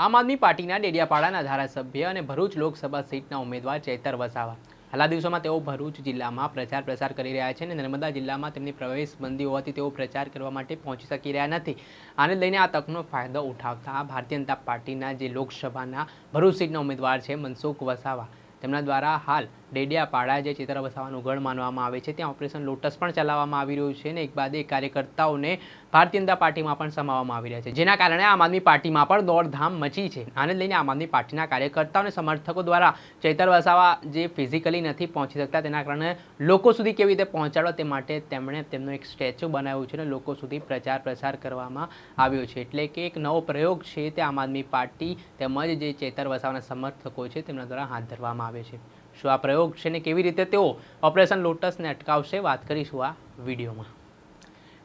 આમ આદમી પાર્ટીના ડેડિયાપાડાના ધારાસભ્ય અને ભરૂચ લોકસભા સીટના ઉમેદવાર ચેતર વસાવા. હાલા દિવસોમાં તેઓ ભરૂચ જિલ્લામાં પ્રચાર પ્રસાર કરી રહ્યા છે અને નર્મદા જિલ્લામાં તેમની પ્રવેશબંધી હોવાથી તેઓ પ્રચાર કરવા માટે પહોંચી શકી રહ્યા નથી. આને લઈને આ તકનો ફાયદો ઉઠાવતા ભારતીય જનતા પાર્ટીના જે લોકસભાના ભરૂચ સીટના ઉમેદવાર છે મનસુખ વસાવા, તેમના દ્વારા હાલ ડેડિયાપાડા જે ચેતર વસાવાનું ગઢ માનવામાં આવે છે, ત્યાં ઓપરેશન લોટસ પણ ચલાવવામાં આવી રહ્યું છે અને એક બાદ એક કાર્યકર્તાઓને ભારતીય જનતા પાર્ટીમાં પણ સમાવવામાં આવી રહ્યા છે. જેના કારણે આમ આદમી પાર્ટીમાં પણ દોડધામ મચી છે. આને લઈને આમ આદમી પાર્ટીના કાર્યકર્તાઓ અને સમર્થકો દ્વારા ચૈતર વસાવા જે ફિઝિકલી નથી પહોંચી શકતા, તેના કારણે લોકો સુધી કેવી રીતે પહોંચાડો તે માટે તેમણે તેમનો એક સ્ટેચ્યુ બનાવ્યું છે અને લોકો સુધી પ્રચાર પ્રસાર કરવામાં આવ્યો છે. એટલે કે એક નવો પ્રયોગ છે તે આમ આદમી પાર્ટી તેમજ જે ચેતર વસાવાના સમર્થકો છે તેમના દ્વારા હાથ ધરવામાં આવે છે. શું આ પ્રયોગ છે ને કેવી રીતે તેઓ ઓપરેશન લોટસને અટકાવશે વાત કરીશું આ વિડીયોમાં.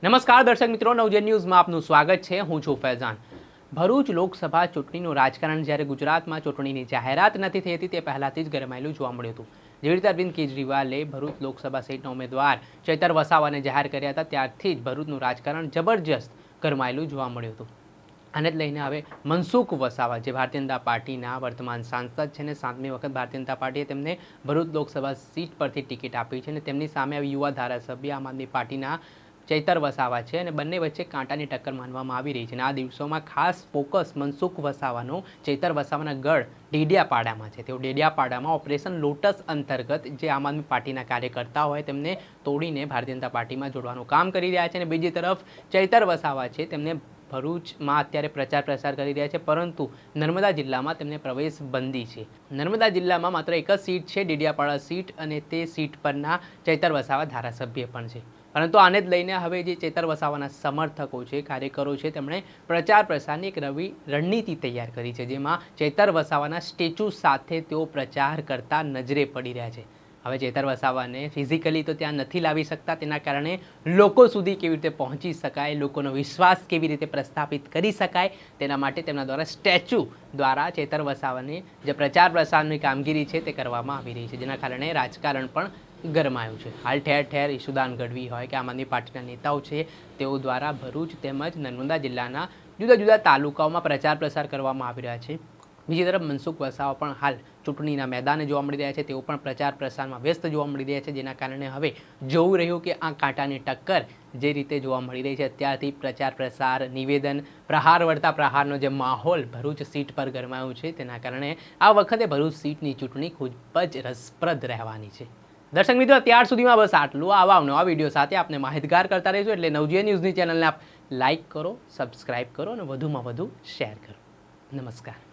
નમસ્કાર દર્શક મિત્રો નવજન ન્યૂઝમાં આપનું સ્વાગત છે. હું છું ફૈઝાન. ભરૂચ લોકસભા ચૂંટણીનું રાજકારણ જ્યારે ગુજરાતમાં ચૂંટણીની જાહેરાત નથી થઈ હતી તે પહેલાંથી જ ગરમાયેલું જોવા મળ્યું હતું. જેવી રીતે અરવિંદ કેજરીવાલે ભરૂચ લોકસભા સીટના ઉમેદવાર ચૈતર વસાવાને જાહેર કર્યા હતા, ત્યારથી જ ભરૂચનું રાજકારણ જબરજસ્ત ગરમાયેલું જોવા મળ્યું હતું. આને જ લઈને હવે મનસુખ વસાવા, જે ભારતીય જનતા પાર્ટીના વર્તમાન સાંસદ છે ને સાતમી વખત ભારતીય જનતા પાર્ટીએ તેમને ભરૂચ લોકસભા સીટ પરથી ટિકિટ આપી છે અને તેમની સામે આવી યુવા ધારાસભ્ય આમ આદમી પાર્ટીના ચૈતર વસાવા છે અને બંને વચ્ચે કાંટાની ટક્કર માનવામાં આવી રહી છે અને આ દિવસોમાં ખાસ ફોકસ મનસુખ વસાવાનો, ચૈતર વસાવાના ગઢ ડેડિયાપાડામાં છે. તેઓ ડેડિયાપાડામાં ઓપરેશન લોટસ અંતર્ગત જે આમ આદમી પાર્ટીના કાર્યકર્તા હોય તેમને તોડીને ભારતીય જનતા પાર્ટીમાં જોડવાનું કામ કરી રહ્યા છે અને બીજી તરફ ચૈતર વસાવા છે, તેમને ભરૂચમાં અત્યારે પ્રચાર પ્રસાર કરી રહ્યા છે, પરંતુ નર્મદા જિલ્લામાં તેમને પ્રવેશ બંધી છે. નર્મદા જિલ્લામાં માત્ર એક જ સીટ છે, ડેડિયાપાડા સીટ અને તે સીટ પરના ચૈતર વસાવા ધારાસભ્ય પણ છે. પરંતુ આને જ લઈને હવે જે ચેતર વસાવાના સમર્થકો છે, કાર્યકરો છે, તેમણે પ્રચાર પ્રસારની એક રવિ રણનીતિ તૈયાર કરી છે, જેમાં ચેતર વસાવાના સ્ટેચ્યુ સાથે તેઓ પ્રચાર કરતા નજરે પડી રહ્યા છે. હવે ચેતર વસાવાને ફિઝિકલી તો ત્યાં નથી લાવી શકતા, તેના કારણે લોકો સુધી કેવી રીતે પહોંચી શકાય, લોકોનો વિશ્વાસ કેવી રીતે પ્રસ્થાપિત કરી શકાય, તેના માટે તેમના દ્વારા સ્ટેચ્યુ દ્વારા ચેતર વસાવાને જે પ્રચાર પ્રસારની કામગીરી છે તે કરવામાં આવી રહી છે, જેના કારણે રાજકારણ પણ ગરમાયું છે. હાલ ઠેર ઠેર ઈશુદાન ગઢવી હોય કે આમ આદમી પાર્ટીના નેતાઓ છે, તેઓ દ્વારા ભરૂચ તેમજ નર્મદા જિલ્લાના જુદા જુદા તાલુકાઓમાં પ્રચાર પ્રસાર કરવામાં આવી રહ્યા છે. બીજી તરફ મનસુખ વસાવા પણ હાલ ચૂંટણીના મેદાને જોવા મળી રહ્યા છે. તેઓ પણ પ્રચાર પ્રસારમાં વ્યસ્ત જોવા મળી રહ્યા છે, જેના કારણે હવે જોવું રહ્યું કે આ કાંટાની ટક્કર જે રીતે જોવા મળી રહી છે. અત્યારથી પ્રચાર પ્રસાર, નિવેદન, પ્રહાર વળતા પ્રહારનો જે માહોલ ભરૂચ સીટ પર ગરમાયું છે, તેના કારણે આ વખતે ભરૂચ સીટની ચૂંટણી ખૂબ જ રસપ્રદ રહેવાની છે. દર્શક મિત્રો, અત્યાર સુધીમાં બસ આટલું. આવા નવા વીડિયો સાથે આપને માહિતગાર કરતા રહીશું એટલે નવજીએ ન્યૂઝની ચેનલને આપ લાઇક કરો, સબસ્ક્રાઇબ કરો અને વધુમાં વધુ શેર કરો. નમસ્કાર.